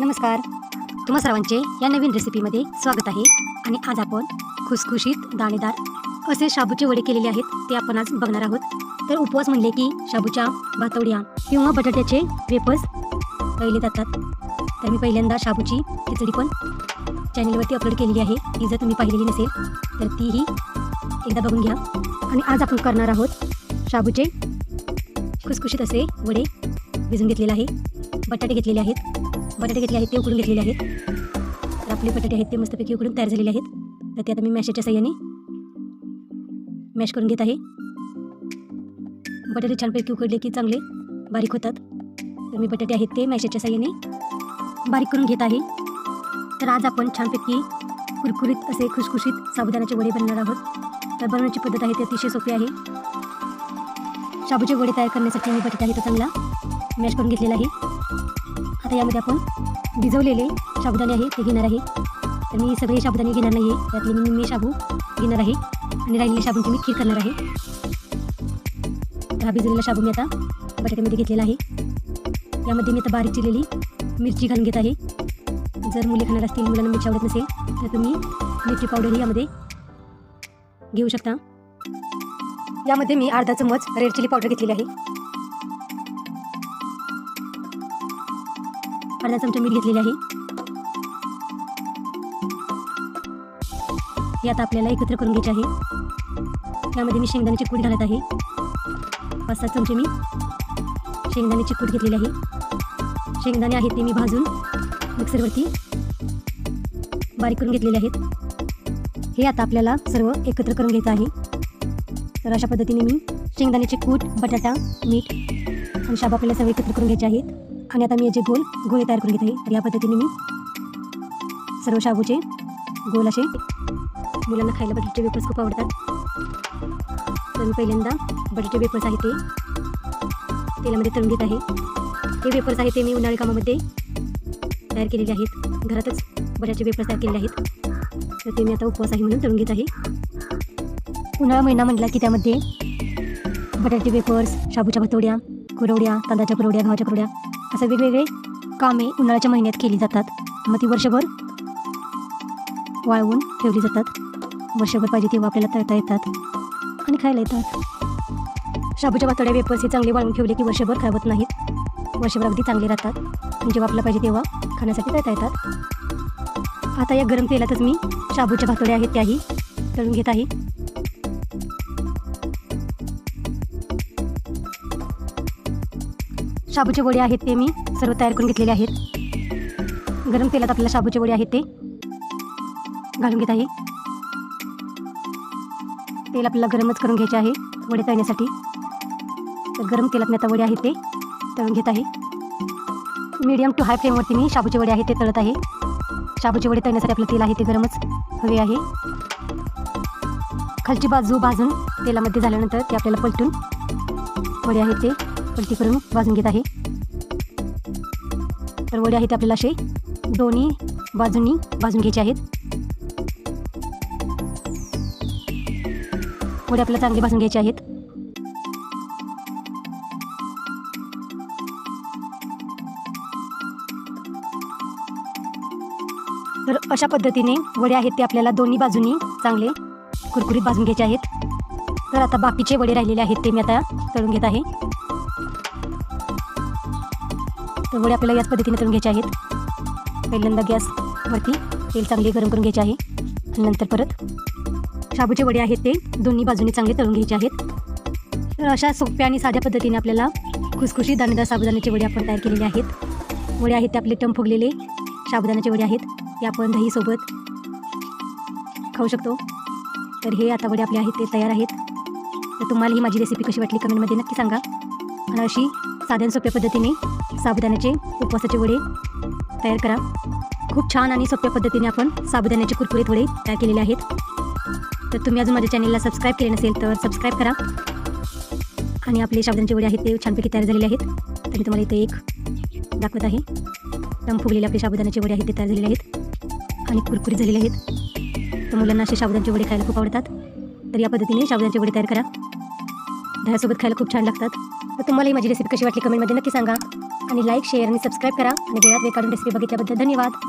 नमस्कार. तुम्हा सर्वांचे या नवीन रेसिपीमध्ये स्वागत आहे. आणि आज आपण खुसखुशीत दाणेदार असे शाबूचे वडे केलेले आहेत ते आपण आज बघणार आहोत. तर उपवास म्हणले की शाबूच्या भातवड्या किंवा बटाट्याचे वेपर्स पहिले जातात. तर मी पहिल्यांदा शाबूची खिचडी पण चॅनलवरती अपलोड केलेली आहे. ती जर तुम्ही पाहिलेली नसेल तर तीही एकदा बघून घ्या. आणि आज आपण करणार आहोत शाबूचे खुसखुशीत असे वडे. भिजून घेतलेले आहे. बटाटे घेतलेले आहेत. बटाटे घेतले आहेत ते उकडून घेतलेले आहेत. तर आपले बटाटे आहेत ते मस्तपैकी उकडून तयार झालेले आहेत. तर ते आता मी मॅशच्या साह्याने मॅश करून घेत आहे. बटाटे छानपैकी उकडले की चांगले बारीक होतात. तर मी बटाटे आहेत ते मॅशच्या साह्याने बारीक करून घेत आहे. तर आज आपण छानपैकी कुरकुरीत असे खुशखुशीत साबुदाण्याचे वडे बनणार आहोत. तर बनवण्याची पद्धत आहे ती अतिशय सोपी आहे. शाबूचे वडे तयार करण्यासाठी मी बटाटे आहे तो चांगला मॅश करून घेतलेला आहे. आता यामध्ये आपण भिजवलेले साबुदाणे आहे ते घेणार आहे. तर मी सगळे साबुदाणे घेणार नाही आहे त्यातले मी निम्मे शाबू घेणार आहे. आणि राहिलेले शाबूंची मी खीर करणार आहे. तर हा भिजलेला शाबू मी आता बटाट्यामध्ये घेतलेला आहे. यामध्ये मी आता बारीक चिरलेली मिरची घालून घेत आहे. जर मुले खाणार असतील मुलांना मिरची आवडत नसेल तर तुम्ही मिरची पावडरही यामध्ये घेऊ शकता. यामध्ये मी अर्धा चम्मच रेड चिली पावडर घेतलेली आहे. अर्धा चमचा मीठ घेतलेले आहे. हे आता आपल्याला एकत्र करून घ्यायचे आहे. त्यामध्ये मी शेंगदाण्याची कूट घालत आहे. पाच सात चमचे मी शेंगदाण्याची कूट घेतलेली आहे. शेंगदाणे आहेत ते मी भाजून मिक्सरवरती बारीक करून घेतलेले आहेत. हे आता आपल्याला सर्व एकत्र करून घ्यायचं आहे. तर अशा पद्धतीने मी शेंगदाण्याचे कूट बटाटा मीठ आणि शाबू आपल्याला सर्व एकत्र करून घ्यायचे आहेत. आणि आता मी याचे गोल गोळे तयार करून घेत. आहे तर या पद्धतीने मी सर्व शाबूचे गोल असे मुलांना खायला बटाटे वेपर्स खूप आवडतात. तर मी पहिल्यांदा बटाटे वेपर्स आहे ते तेलामध्ये तळून घेत आहे. ते वेपर्स आहे ते मी उन्हाळी कामामध्ये तयार केलेले आहेत. घरातच बटाटे वेपर्स तयार केलेले आहेत. तर ते मी आता उपवास आहे म्हणून तळून घेत आहे. उन्हाळा महिना म्हटला की त्यामध्ये बटाटे वेपर्स शाबूच्या भातवड्या कुरवड्या तांदळाच्या कुरवड्या गव्हाच्या कुरवड्या असं वेगवेगळे कामे उन्हाळ्याच्या महिन्यात केली जातात. मग ती वर्षभर वाळवून ठेवली जातात. वर्षभर पाहिजे तेव्हा आपल्याला तळता येतात आणि खायला येतात. शाबूच्या भातवड्या वेपर्स हे चांगले वाळवून ठेवले की वर्षभर खावत नाहीत. वर्षभर अगदी चांगले राहतात. आणि जेव्हा आपल्याला पाहिजे तेव्हा खाण्यासाठी तळता येतात. आता या गरम तेलातच मी शाबूच्या भातोड्या आहेत त्याही तळून घेत आहे. शाबूचे वडे आहेत ते मी सर्व तयार करून घेतलेले आहेत. गरम तेलात आपल्याला शाबूचे वडे आहेत ते घालून घेत आहे. तेल आपल्याला गरमच करून घ्यायचे आहे वडे तळण्यासाठी. तर गरम तेलात मी आता वडे आहेत ते तळून घेत आहे. मीडियम टू हाय फ्लेमवरती मी शाबूचे वडे आहेत ते तळत आहे. शाबूचे वडे तळण्यासाठी आपलं तेल आहे ते गरमच हवे आहे. खालची बाजू भाजून तेलामध्ये झाल्यानंतर ते आपल्याला पलटून वडे आहेत ते पलटी करून भाजून घेत आहे. तर वडे आहेत आपल्याला असे. दोन्ही बाजूंनी भाजून घ्यायचे आहेत. वडे आपल्याला चांगले भाजून घ्यायचे आहेत. तर अशा पद्धतीने वडे आहेत ते आपल्याला दोन्ही बाजूंनी चांगले कुरकुरीत भाजून घ्यायचे आहेत. तर आता बाकीचे वडे राहिलेले आहेत ते मी आता तळून घेत आहे. तर वडे आपल्याला याच पद्धतीने करून घ्यायचे आहेत. पहिल्यांदा गॅसवरती तेल चांगले गरम करून घ्यायचे आहे. आणि नंतर परत शाबूचे वडे आहेत ते दोन्ही बाजूने चांगले तळून घ्यायचे आहेत. तर अशा सोप्या आणि साध्या पद्धतीने आपल्याला खुसखुशी दाणेदार साबुदाण्याचे वडे आपण तयार केलेले आहेत. वडे आहेत ते आपले टम फुगलेले साबुदाण्याचे वडे आहेत. ते आपण दहीसोबत खाऊ शकतो. तर हे आता वडे आपले आहेत ते तयार आहेत. तर तुम्हाला ही माझी रेसिपी कशी वाटली कमेंटमध्ये नक्की सांगा. आणि अशी साध्या सोप्या पद्धतीने साबुदाण्याचे उपवासाचे वडे तयार करा. खूप छान आणि सोप्या पद्धतीने आपण साबुदाण्याचे कुरकुरे थोडे तयार केलेले आहेत. तर तुम्ही अजून माझ्या चॅनलला सबस्क्राईब केले नसेल तर सबस्क्राईब करा. आणि आपले साबुदाण्याचे वडे आहेत ते छानपैकी तयार झालेले आहेत. तर मी तुम्हाला इथे एक दाखवत आहे. दम फुगलेले आपले साबुदाण्याचे वडे आहेत ते तयार झालेले आहेत. आणि कुरकुरे झालेले आहेत. तर मुलांना असे साबुदाण्याचे वडे खायला खूप आवडतात. तर या पद्धतीने साबुदाण्याचे वडे तयार करा. दह्यासोबत खायला खूप छान लागतात. तर तुम्हाला ही माझी रेसिपी कशी वाटली कमेंटमध्ये नक्की सांगा. आणि लाईक शेअर आणि सबस्क्राईब करा. आणि वेळात वेळ काढून रेसिपी बघितल्याबद्दल धन्यवाद.